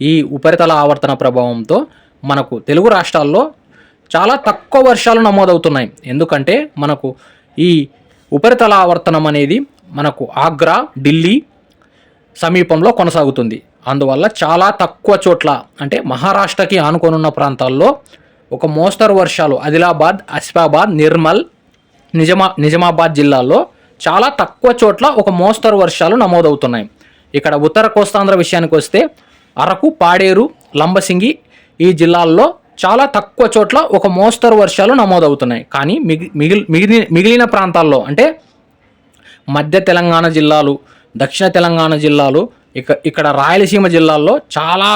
ఈ ఉపరితల ఆవర్తన ప్రభావంతో మనకు తెలుగు రాష్ట్రాల్లో చాలా తక్కువ వర్షాలు నమోదవుతున్నాయి. ఎందుకంటే మనకు ఈ ఉపరితల ఆవర్తనం అనేది మనకు ఆగ్రా ఢిల్లీ సమీపంలో కొనసాగుతుంది. అందువల్ల చాలా తక్కువ చోట్ల అంటే మహారాష్ట్రకి ఆనుకొనున్న ప్రాంతాల్లో ఒక మోస్తరు వర్షాలు ఆదిలాబాద్ ఆసిఫాబాద్ నిర్మల్ నిజమా నిజామాబాద్ జిల్లాల్లో చాలా తక్కువ చోట్ల ఒక మోస్తరు వర్షాలు నమోదవుతున్నాయి. ఇక్కడ ఉత్తర కోస్తాంధ్ర విషయానికి వస్తే అరకు పాడేరు లంబసింగి ఈ జిల్లాల్లో చాలా తక్కువ చోట్ల ఒక మోస్తరు వర్షాలు నమోదవుతున్నాయి. కానీ మిగిలి మిగిలి మిగిలిన ప్రాంతాల్లో అంటే మధ్య తెలంగాణ జిల్లాలు దక్షిణ తెలంగాణ జిల్లాలు ఇక ఇక్కడ రాయలసీమ జిల్లాల్లో చాలా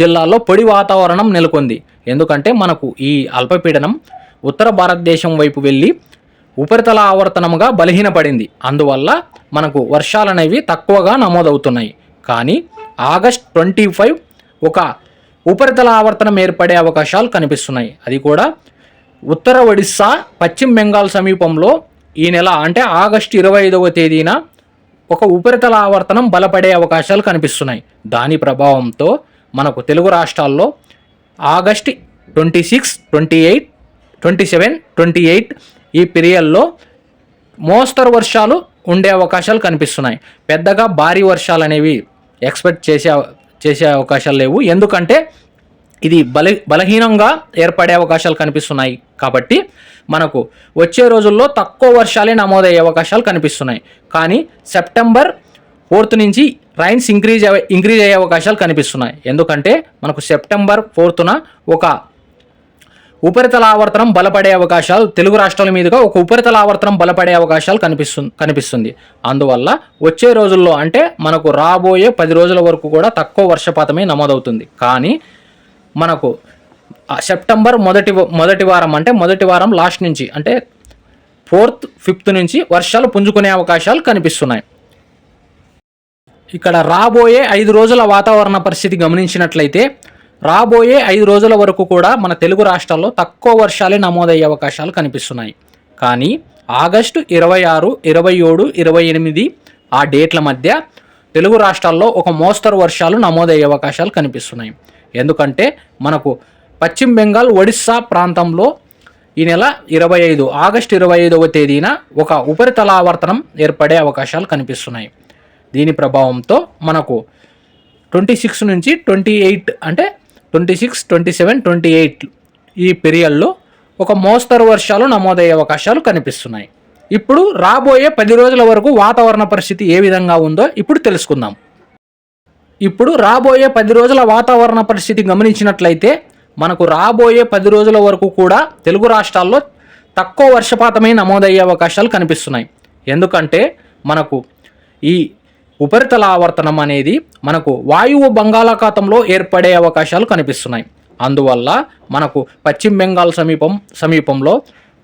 జిల్లాల్లో పొడి వాతావరణం నెలకొంది. ఎందుకంటే మనకు ఈ అల్పపీడనం ఉత్తర భారతదేశం వైపు వెళ్ళి ఉపరితల ఆవర్తనముగా బలహీనపడింది. అందువల్ల మనకు వర్షాలు అనేవి తక్కువగా నమోదవుతున్నాయి. కానీ ఆగస్ట్ ట్వంటీ ఫైవ్ ఒక ఉపరితల ఆవర్తనం ఏర్పడే అవకాశాలు కనిపిస్తున్నాయి. అది కూడా ఉత్తర ఒడిస్సా పశ్చిమ బెంగాల్ సమీపంలో ఈ నెల అంటే ఆగస్టు ఇరవై ఐదవ తేదీన ఒక ఉపరితల ఆవర్తనం బలపడే అవకాశాలు కనిపిస్తున్నాయి. దాని ప్రభావంతో మనకు తెలుగు రాష్ట్రాల్లో August twenty six twenty eight twenty seven twenty eight ఈ పీరియడ్లో మోస్తరు వర్షాలు ఉండే అవకాశాలు కనిపిస్తున్నాయి. పెద్దగా భారీ వర్షాలు అనేవి ఎక్స్పెక్ట్ చేసే చేసే అవకాశాలు లేవు. ఎందుకంటే ఇది బల బలహీనంగా ఏర్పడే అవకాశాలు కనిపిస్తున్నాయి కాబట్టి మనకు వచ్చే రోజుల్లో తక్కువ వర్షాలే నమోదయ్యే అవకాశాలు కనిపిస్తున్నాయి. కానీ సెప్టెంబర్ ఫోర్త్ నుంచి రైన్స్ ఇంక్రీజ్ ఇంక్రీజ్ అయ్యే అవకాశాలు కనిపిస్తున్నాయి. ఎందుకంటే మనకు సెప్టెంబర్ ఫోర్త్న ఒక ఉపరితల ఆవర్తనం బలపడే అవకాశాలు తెలుగు రాష్ట్రాల మీదుగా ఒక ఉపరితల ఆవర్తనం బలపడే అవకాశాలు కనిపిస్తుంది కనిపిస్తుంది. అందువల్ల వచ్చే రోజుల్లో అంటే మనకు రాబోయే పది రోజుల వరకు కూడా తక్కువ వర్షపాతమే నమోదవుతుంది. కానీ మనకు ఆ సెప్టెంబర్ మొదటి మొదటి వారం అంటే మొదటి వారం లాస్ట్ నుంచి అంటే ఫోర్త్ ఫిఫ్త్ నుంచి వర్షాలు పుంజుకునే అవకాశాలు కనిపిస్తున్నాయి. ఇక్కడ రాబోయే ఐదు రోజుల వాతావరణ పరిస్థితి గమనించినట్లయితే రాబోయే ఐదు రోజుల వరకు కూడా మన తెలుగు రాష్ట్రాల్లో తక్కువ వర్షాలే నమోదయ్యే అవకాశాలు కనిపిస్తున్నాయి. కానీ ఆగస్టు ఇరవై ఆరు ఇరవై ఏడు ఇరవై ఎనిమిది ఆ డేట్ల మధ్య తెలుగు రాష్ట్రాల్లో ఒక మోస్తరు వర్షాలు నమోదయ్యే అవకాశాలు కనిపిస్తున్నాయి. ఎందుకంటే మనకు పశ్చిమ బెంగాల్ ఒడిస్సా ప్రాంతంలో ఈ నెల ఇరవై ఐదు ఆగస్టు ఇరవై ఐదవ తేదీన ఒక ఉపరితల ఆవర్తనం ఏర్పడే అవకాశాలు కనిపిస్తున్నాయి. దీని ప్రభావంతో మనకు ట్వంటీ సిక్స్ నుంచి ట్వంటీ ఎయిట్ అంటే twenty six twenty seven twenty eight ఈ పీరియడ్లో ఒక మోస్తరు వర్షాలు నమోదయ్యే అవకాశాలు కనిపిస్తున్నాయి. ఇప్పుడు రాబోయే పది రోజుల వరకు వాతావరణ పరిస్థితి ఏ విధంగా ఉందో ఇప్పుడు తెలుసుకుందాం. ఇప్పుడు రాబోయే పది రోజుల వాతావరణ పరిస్థితి గమనించినట్లయితే మనకు రాబోయే పది రోజుల వరకు కూడా తెలుగు రాష్ట్రాల్లో తక్కువ వర్షపాతమే నమోదయ్యే అవకాశాలు కనిపిస్తున్నాయి. ఎందుకంటే మనకు ఈ ఉపరితల ఆవర్తనం అనేది మనకు వాయువు బంగాళాఖాతంలో ఏర్పడే అవకాశాలు కనిపిస్తున్నాయి. అందువల్ల మనకు పశ్చిమ బెంగాల్ సమీపం సమీపంలో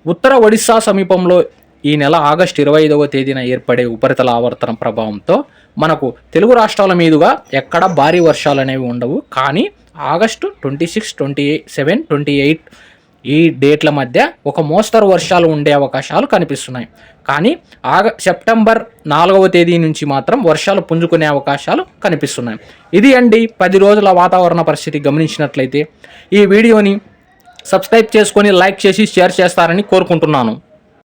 ఉత్తర ఒడిస్సా సమీపంలో ఈ నెల ఆగస్టు ఇరవై ఐదవ తేదీన ఏర్పడే ఉపరితల ఆవర్తనం ప్రభావంతో మనకు తెలుగు రాష్ట్రాల మీదుగా ఎక్కడ భారీ వర్షాలు అనేవి ఉండవు. కానీ August twenty six twenty seven twenty eight ఈ డేట్ల మధ్య ఒక మోస్తరు వర్షాలు ఉండే అవకాశాలు కనిపిస్తున్నాయి. కానీ ఆగ సెప్టెంబర్ నాలుగవ తేదీ నుంచి మాత్రం వర్షాలు పుంజుకునే అవకాశాలు కనిపిస్తున్నాయి. ఇది అండి పది రోజుల వాతావరణ పరిస్థితి గమనించినట్లయితే. ఈ వీడియోని సబ్స్క్రైబ్ చేసుకొని లైక్ చేసి షేర్ చేస్తారని కోరుకుంటున్నాను.